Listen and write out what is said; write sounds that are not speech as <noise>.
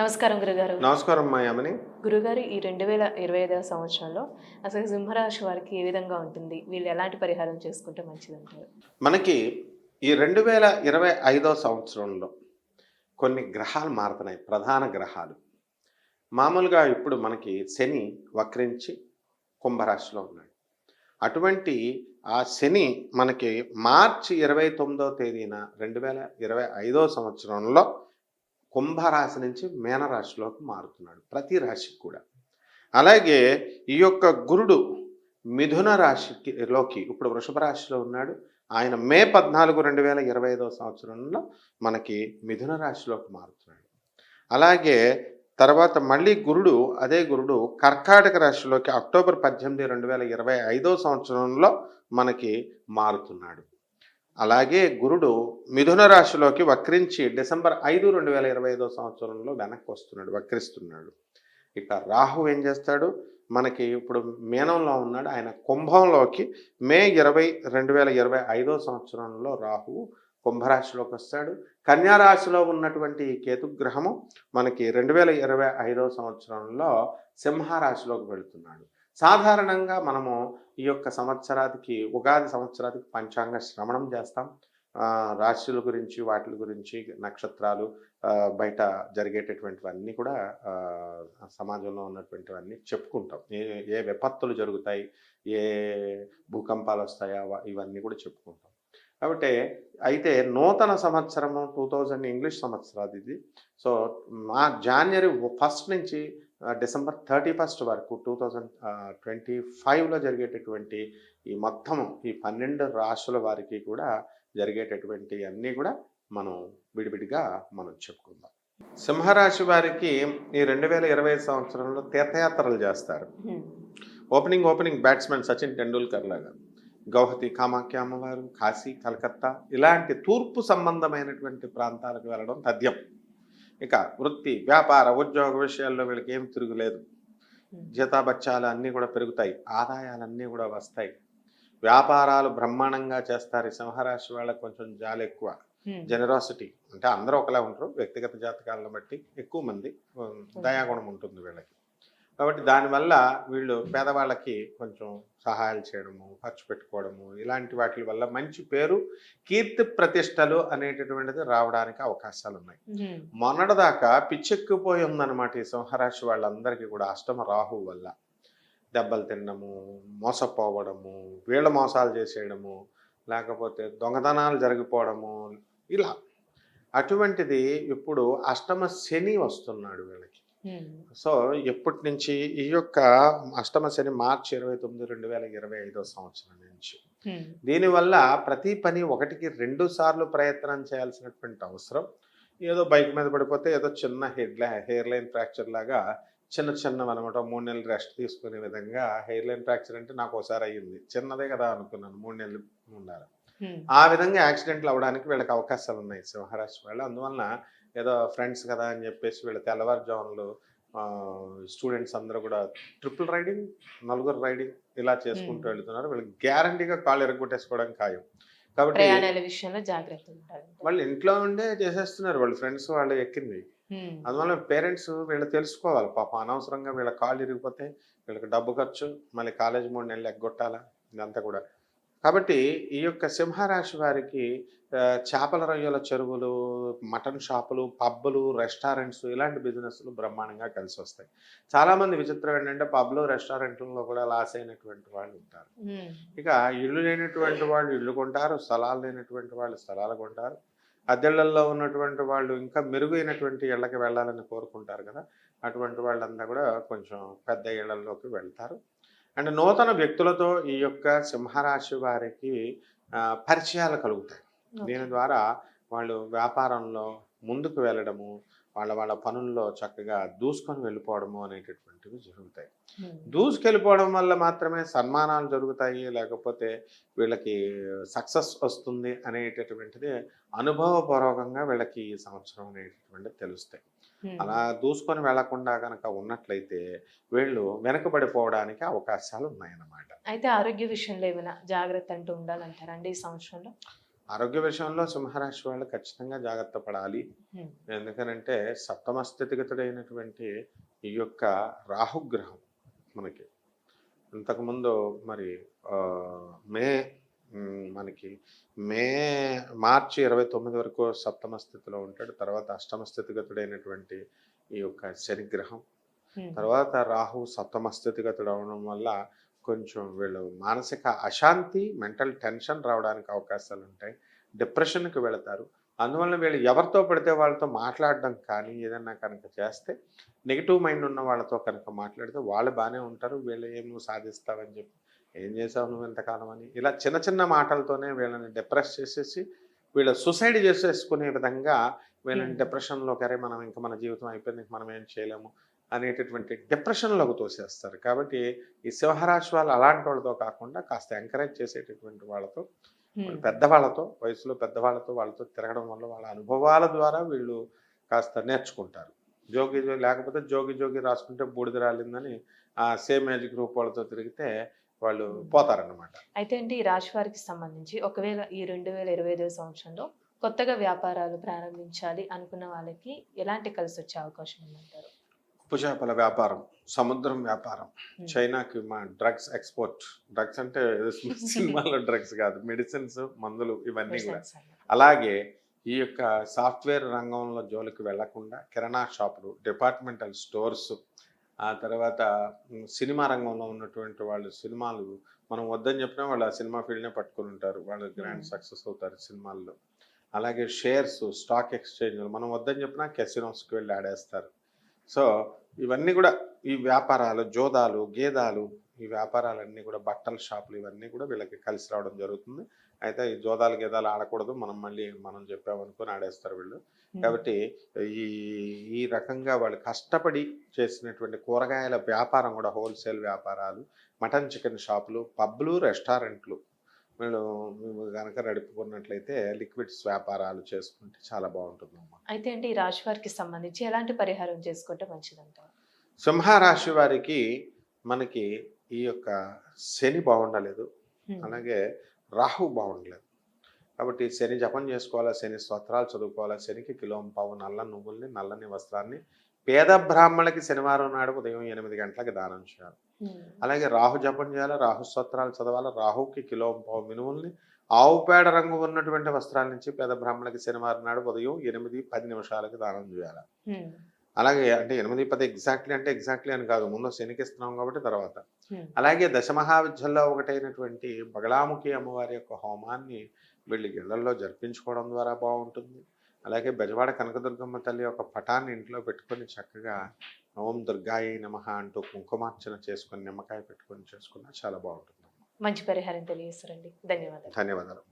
నమస్కారం గురుగారు. నమస్కారం మా యమని. గురుగారు ఈ రెండు వేల ఇరవై ఐదవ సంవత్సరంలో అసలు సింహరాశి వారికి ఏ విధంగా ఉంటుంది? వీళ్ళు ఎలాంటి పరిహారం చేసుకుంటే మంచిదంటారు? మనకి ఈ రెండు వేల ఇరవై ఐదో సంవత్సరంలో కొన్ని గ్రహాలు మారుతున్నాయి ప్రధాన గ్రహాలు. మామూలుగా ఇప్పుడు మనకి శని వక్రించి కుంభరాశిలో ఉన్నాడు. అటువంటి ఆ శని మనకి మార్చి ఇరవై తొమ్మిదో తేదీన రెండు వేల ఇరవై ఐదో సంవత్సరంలో కుంభరాశి నుంచి మేనరాశిలోకి మారుతున్నాడు ప్రతి రాశికి కూడా. అలాగే ఈ యొక్క గురుడు మిథున రాశికి లోకి ఇప్పుడు వృషభ రాశిలో ఉన్నాడు. ఆయన మే పద్నాలుగు రెండు వేల ఇరవై ఐదో సంవత్సరంలో మనకి మిథున రాశిలోకి మారుతున్నాడు. అలాగే తర్వాత మళ్ళీ గురుడు అదే గురుడు కర్కాటక రాశిలోకి అక్టోబర్ పద్దెనిమిది రెండు వేల ఇరవై ఐదో సంవత్సరంలో మనకి మారుతున్నాడు. అలాగే గురుడు మిథున రాశిలోకి వక్రించి డిసెంబర్ ఐదు రెండు వేల ఇరవై ఐదో సంవత్సరంలో వెనక్కి వస్తున్నాడు వక్రిస్తున్నాడు. ఇక రాహు ఏం చేస్తాడు? మనకి ఇప్పుడు మీనంలో ఉన్నాడు. ఆయన కుంభంలోకి మే ఇరవై రెండు వేల ఇరవై ఐదో సంవత్సరంలో రాహువు కుంభరాశిలోకి వస్తాడు. కన్యారాశిలో ఉన్నటువంటి కేతుగ్రహము మనకి రెండు వేల ఇరవై ఐదో సంవత్సరంలో సింహరాశిలోకి వెళుతున్నాడు. సాధారణంగా మనము ఈ యొక్క సంవత్సరానికి ఉగాది సంవత్సరానికి పంచాంగ శ్రవణం చేస్తాం. రాశుల గురించి వాటి గురించి నక్షత్రాలు బయట జరిగేటటువంటివన్నీ కూడా సమాజంలో ఉన్నటువంటివన్నీ చెప్పుకుంటాం. ఏ ఏ విపత్తులు జరుగుతాయి ఏ భూకంపాలు వస్తాయా ఇవన్నీ కూడా చెప్పుకుంటాం. కాబట్టి అయితే నూతన సంవత్సరము టూ థౌజండ్ ఇంగ్లీష్ సంవత్సరాది ఇది సో మా జాన్వరి ఫస్ట్ నుంచి డిసెంబర్ థర్టీ ఫస్ట్ వరకు టూ థౌజండ్ ట్వంటీ ఫైవ్లో జరిగేటటువంటి ఈ మొత్తం ఈ పన్నెండు రాశుల వారికి కూడా జరిగేటటువంటి అన్నీ కూడా మనం విడివిడిగా మనం చెప్పుకుందాం. సింహరాశి వారికి ఈ రెండు వేల ఇరవై సంవత్సరంలో తీర్థయాత్రలు చేస్తారు. Opening opening batsmen Sachin Tendulkar లాగా. గౌహతి కామాఖ్య అమ్మవారు కాశీ కలకత్తా ఇలాంటి తూర్పు సంబంధమైనటువంటి ప్రాంతాలకు వెళ్ళడం తథ్యం. ఇక వృత్తి వ్యాపార ఉద్యోగ విషయాల్లో వీళ్ళకి ఏం తిరుగులేదు జీతాబత్యాలు అన్నీ కూడా పెరుగుతాయి. ఆదాయాలన్నీ కూడా వస్తాయి. వ్యాపారాలు బ్రహ్మాండంగా చేస్తారు. సింహరాశి వాళ్ళకి కొంచెం జాలి ఎక్కువ. జెనరాసిటీ అంటే అందరూ ఒకలా ఉంటారు వ్యక్తిగత జాతకాలను బట్టి ఎక్కువ మంది దయాగుణం ఉంటుంది వీళ్ళకి. కాబట్టి దానివల్ల వీళ్ళు పేదవాళ్ళకి కొంచెం సహాయాలు చేయడము ఖర్చు పెట్టుకోవడము ఇలాంటి వాటి వల్ల మంచి పేరు కీర్తి ప్రతిష్టలు అనేటటువంటిది రావడానికి అవకాశాలు ఉన్నాయి మొన్నటిదాకా పిచ్చెక్కిపోయి ఉందన్నమాట ఈ సింహరాశి వాళ్ళందరికీ కూడా అష్టమ రాహు వల్ల. దెబ్బలు తినడము మోసపోవడము వీళ్ళ మోసాలు చేసేయడము లేకపోతే దొంగతనాలు జరిగిపోవడము ఇలా. అటువంటిది ఇప్పుడు అష్టమ శని వస్తున్నాడు వీళ్ళకి. సో ఎప్పటి నుంచి ఈ యొక్క అష్టమ శని మార్చి ఇరవై తొమ్మిది రెండు వేల ఇరవై ఐదో సంవత్సరం నుంచి దీనివల్ల ప్రతి పని ఒకటికి రెండు సార్లు ప్రయత్నం చేయాల్సినటువంటి అవసరం. ఏదో బైక్ మీద పడిపోతే ఏదో చిన్న హెడ్ హెయిర్ లైన్ ఫ్రాక్చర్ లాగా చిన్న చిన్నవి అనమాట. మూడు నెలలు రెస్ట్ తీసుకునే విధంగా హెయిర్ లైన్ ఫ్రాక్చర్ అంటే నాకు ఒకసారి అయ్యింది. చిన్నదే కదా అనుకున్నాను మూడు నెలలు ఉండాలి. ఆ విధంగా యాక్సిడెంట్లు అవ్వడానికి వీళ్ళకి అవకాశాలు ఉన్నాయి. సింహరాశి వాళ్ళు. అందువలన ఏదో ఫ్రెండ్స్ కదా అని చెప్పేసి వీళ్ళ తెల్లవారుజాములు స్టూడెంట్స్ అందరూ కూడా ట్రిపుల్ రైడింగ్ నలుగురు రైడింగ్ ఇలా చేసుకుంటూ. వెళ్తున్నారు. వీళ్ళకి గ్యారంటీగా కాళ్ళు ఎరగొట్టేసుకోవడం ఖాయం. కాబట్టి విషయంలో జాగ్రత్త వాళ్ళు ఇంట్లో ఉండే చేసేస్తున్నారు. వాళ్ళ ఫ్రెండ్స్ వాళ్ళు ఎక్కింది. అందువల్ల పేరెంట్స్ వీళ్ళు తెలుసుకోవాలి. పాపం అనవసరంగా వీళ్ళ కాళ్ళు ఇరిగిపోతే వీళ్ళకి డబ్బు ఖర్చు మళ్ళీ కాలేజ్ మూడు నెలలు ఎగ్గొట్టాలా? ఇదంతా కూడా. కాబట్టి ఈ యొక్క సింహరాశి వారికి చేపల రొయ్యల చెరువులు మటన్ షాపులు పబ్బులు రెస్టారెంట్స్ ఇలాంటి బిజినెస్లు బ్రహ్మాండంగా కలిసి వస్తాయి. చాలామంది విచిత్రం ఏంటంటే పబ్లు రెస్టారెంట్లలో కూడా లాస్ అయినటువంటి వాళ్ళు ఉంటారు. ఇక ఇల్లు లేనటువంటి వాళ్ళు ఇల్లు కొంటారు స్థలాలు లేనటువంటి వాళ్ళు స్థలాలు కొంటారు. అద్దెళ్ళలో ఉన్నటువంటి వాళ్ళు ఇంకా మెరుగైనటువంటి ఇళ్ళకి వెళ్ళాలని కోరుకుంటారు కదా. అటువంటి వాళ్ళంతా కూడా కొంచెం పెద్ద ఇళ్ళలోకి వెళ్తారు. అండ్ నూతన వ్యక్తులతో ఈ యొక్క సింహరాశి వారికి పరిచయాలు కలుగుతాయి. దీని ద్వారా వాళ్ళు వ్యాపారంలో ముందుకు వెళ్ళడము వాళ్ళ వాళ్ళ పనుల్లో చక్కగా దూసుకొని వెళ్ళిపోవడము అనేటటువంటివి జరుగుతాయి. దూసుకెళ్ళిపోవడం వల్ల మాత్రమే సన్మానాలు జరుగుతాయి లేకపోతే వీళ్ళకి సక్సెస్ వస్తుంది అనేటటువంటిది అనుభవపూర్వకంగా వీళ్ళకి ఈ సంవత్సరం అనేటటువంటిది తెలుస్తాయి. అలా దూసుకొని వెళ్ళకుండా కనుక ఉన్నట్లయితే వీళ్ళు వెనకబడిపోవడానికి అవకాశాలు ఉన్నాయన్నమాట అయితే ఆరోగ్య విషయంలో ఏమైనా జాగ్రత్త అంటూ ఉండాలంటారా అండి ఈ సంవత్సరంలో? ఆరోగ్య విషయంలో సింహరాశి వాళ్ళు ఖచ్చితంగా జాగ్రత్త పడాలి. ఎందుకనంటే సప్తమ స్థితిగతుడైనటువంటి ఈ యొక్క రాహుగ్రహం మనకి. ఇంతకుముందు మరి మ్, మనకి మే మార్చి ఇరవై తొమ్మిది వరకు సప్తమ స్థితిలో ఉంటాడు. తర్వాత అష్టమ స్థితిగతుడైనటువంటి ఈ యొక్క శనిగ్రహం. తర్వాత రాహు సప్తమ స్థితిగతుడు అవడం వల్ల కొంచెం వీళ్ళు మానసిక అశాంతి మెంటల్ టెన్షన్ రావడానికి అవకాశాలు ఉంటాయి. డిప్రెషన్కి వెళతారు. అందువల్ల వీళ్ళు ఎవరితో పడితే వాళ్ళతో మాట్లాడడం కానీ ఏదన్నా కనుక చేస్తే నెగిటివ్ మైండ్ ఉన్న వాళ్ళతో కనుక మాట్లాడితే వాళ్ళు బాగానే ఉంటారు. వీళ్ళు ఏం నువ్వు సాధిస్తావని చెప్పి ఏం చేసావు నువ్వు ఎంతకాలం అని? ఇలా చిన్న చిన్న మాటలతోనే వీళ్ళని డిప్రెస్ చేసేసి వీళ్ళ సూసైడ్ చేసేసుకునే విధంగా వీళ్ళని Hmm. డిప్రెషన్లోకి అరే మనం ఇంకా మన జీవితం అయిపోయింది మనం ఏం చేయలేము అనేటటువంటి డిప్రెషన్లోకి తోసేస్తారు. కాబట్టి ఈ సింహరాశి వాళ్ళు అలాంటి వాళ్ళతో కాకుండా కాస్త ఎంకరేజ్ చేసేటటువంటి వాళ్ళతో ఉమ్, పెద్దవాళ్ళతో వయసులో పెద్దవాళ్ళతో వాళ్ళతో తిరగడం వల్ల వాళ్ళ అనుభవాల ద్వారా వీళ్ళు కాస్త నేర్చుకుంటారు. జోగి జోగి లేకపోతే జోగి జోగి రాసుకుంటే బూడిద రాలిందని ఆ సేమ్ ఏజ్ గ్రూప్ వాళ్ళతో తిరిగితే వాళ్ళు పోతారన్నమాట. అయితే అండి ఈ రాశి వారికి సంబంధించి ఒకవేళ ఈ రెండు వేల ఇరవై ఐదో సంవత్సరంలో కొత్తగా వ్యాపారాలు ప్రారంభించాలి అనుకున్న వాళ్ళకి ఎలాంటి కలిసి వచ్చే అవకాశం ఉందంటారు? ఉప్పు చేపల వ్యాపారం సముద్రం వ్యాపారం. చైనాకి మా డ్రగ్స్ ఎక్స్పోర్ట్. డ్రగ్స్ అంటే <laughs> సినిమాలో డ్రగ్స్ కాదు మెడిసిన్స్ మందులు ఇవన్నీ కూడా. అలాగే ఈ యొక్క సాఫ్ట్వేర్ రంగంలో జోలికి వెళ్ళకుండా కిరాణా షాపులు డిపార్ట్మెంటల్ స్టోర్స్ ఆ తర్వాత సినిమా రంగంలో ఉన్నటువంటి వాళ్ళు సినిమాలు మనం వద్దని చెప్పినా వాళ్ళు ఆ సినిమా ఫీల్డ్నే పట్టుకుని ఉంటారు. వాళ్ళు గ్రాండ్. సక్సెస్ అవుతారు సినిమాల్లో. అలాగే షేర్స్ స్టాక్ ఎక్స్చేంజ్లు మనం వద్దని చెప్పినా కెసినోస్కి వెళ్ళి ఆడేస్తారు. సో ఇవన్నీ కూడా ఈ వ్యాపారాలు జోదాలు గేదాలు ఈ వ్యాపారాలన్నీ కూడా బట్టల షాపులు ఇవన్నీ కూడా వీళ్ళకి కలిసి రావడం జరుగుతుంది. అయితే ఈ జోదాలు గేదాలు ఆడకూడదు. మనం మళ్ళీ మనం చెప్పామనుకుని ఆడేస్తారు వీళ్ళు. కాబట్టి ఈ ఈ రకంగా వాళ్ళు కష్టపడి చేసినటువంటి కూరగాయల వ్యాపారం కూడా హోల్సేల్ వ్యాపారాలు మటన్ చికెన్ షాపులు పబ్లు రెస్టారెంట్లు వీళ్ళు కనుక నడుపుకున్నట్లయితే లిక్విడ్స్ వ్యాపారాలు చేసుకుంటే చాలా బాగుంటుందమ్మా. అయితే అండి ఈ రాశి వారికి సంబంధించి ఎలాంటి పరిహారం చేసుకుంటే మంచిదంటారు? సింహరాశి వారికి మనకి ఈ యొక్క శని బాగుండలేదు. అలాగే రాహు బాగుండలేదు. కాబట్టి శని జపం చేసుకోవాలా శని స్తోత్రాలు చదువుకోవాలా శనికి కిలో పావు నల్ల నువ్వుల్ని నల్లని వస్త్రాన్ని పేద బ్రాహ్మణులకి శనివారం నాడు ఉదయం ఎనిమిది గంటలకి దానం చేయాలి. ఉమ్, అలాగే రాహు జపం చేయాలి రాహు స్తోత్రాలు చదవాలి రాహుకి కిలో పావు మినుముల్ని ఆవు పేడ రంగు ఉన్నటువంటి వస్త్రాల నుంచి పేద బ్రాహ్మణులకి శనివారం నాడు ఉదయం ఎనిమిది పది నిమిషాలకి దానం చేయాలి. ఉమ్, అలాగే అంటే ఎనిమిది పది ఎగ్జాక్ట్లీ అంటే ఎగ్జాక్ట్లీ అని కాదు. ముందు శనికి ఇస్తున్నాం కాబట్టి తర్వాత. అలాగే దశమహావిద్యల్లో ఒకటైనటువంటి బగలాముఖి అమ్మవారి యొక్క హోమాన్ని వీళ్ళు ఇళ్ళలో జరిపించుకోవడం ద్వారా బాగుంటుంది. అలాగే బెజవాడ కనకదుర్గమ్మ తల్లి యొక్క పటాన్ని ఇంట్లో పెట్టుకొని చక్కగా ఓం దుర్గాయి నమ అంటూ కుంకుమార్చన చేసుకొని నిమ్మకాయ పెట్టుకొని చేసుకున్నా చాలా బాగుంటుంది మంచి పరిహారం తెలియజేస్తారండి ధన్యవాదాలు. ధన్యవాదాలు.